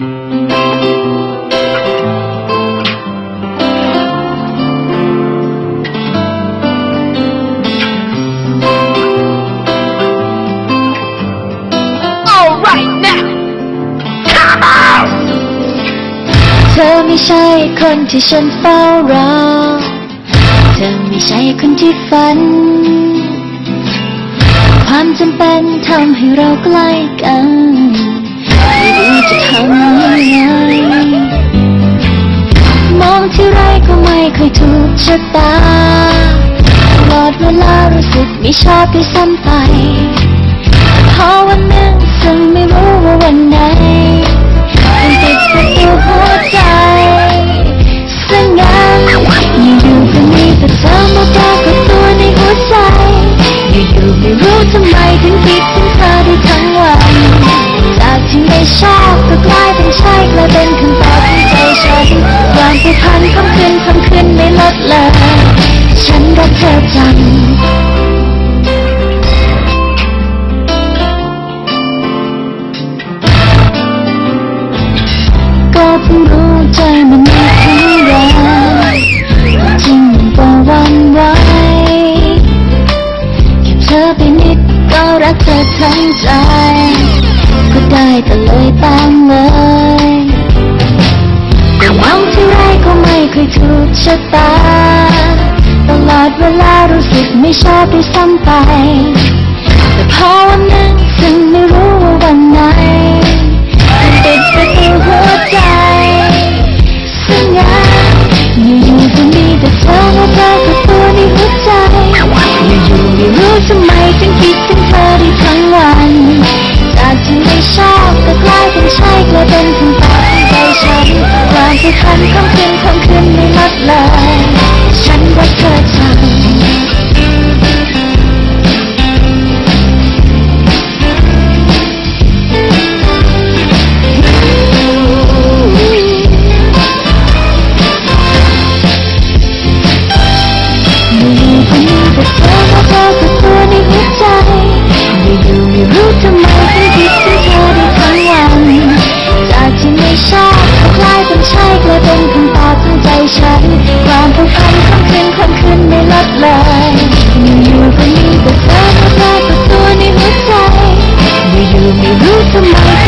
เธอไม่ใช่คนที่ฉันเฝ้ารอ เธอไม่ใช่คนที่ฝัน ความจำเป็นทำให้เราใกล้กันไม่รู้จะ ทำยังไงมองที่ไรก็ไม่เคยถูกชะตาตลอดเวลารู้สึกไม่ชอบด้วยซ้ำไปพอวันหนึ่งซึ่งไม่รู้ว่าวันไหนมันปิดประตูหัวใจสงงานอยู่ๆก็มีแต่เธอมาปรากฏตัวในหัวใจอยู่ๆไม่รู้ทำไมถึงคิด เลย ฉันรักเธอจังก็เพิ่งรู้ใจมันม่แข็งแรงจริงก็วันไหวแค่เธอไปนิดก็รักเธอทั้งใจ ก็ได้แต่เลยตามเลย เคยถูกชะตา ตลอดเวลารู้สึกไม่ชอบด้วยซ้ำไป แต่พอวันหนึ่งซึ่งไม่รู้ ไม่ใช่กลายเป็นใช่กลายเป็นคำตอบของใจฉันความผูกพันคำคืนคำคืนไม่ลดเลยอยู่ๆก็มีแต่เธอมาปรากฏตัวในหัวใจอยู่ๆไม่รู้ทำไม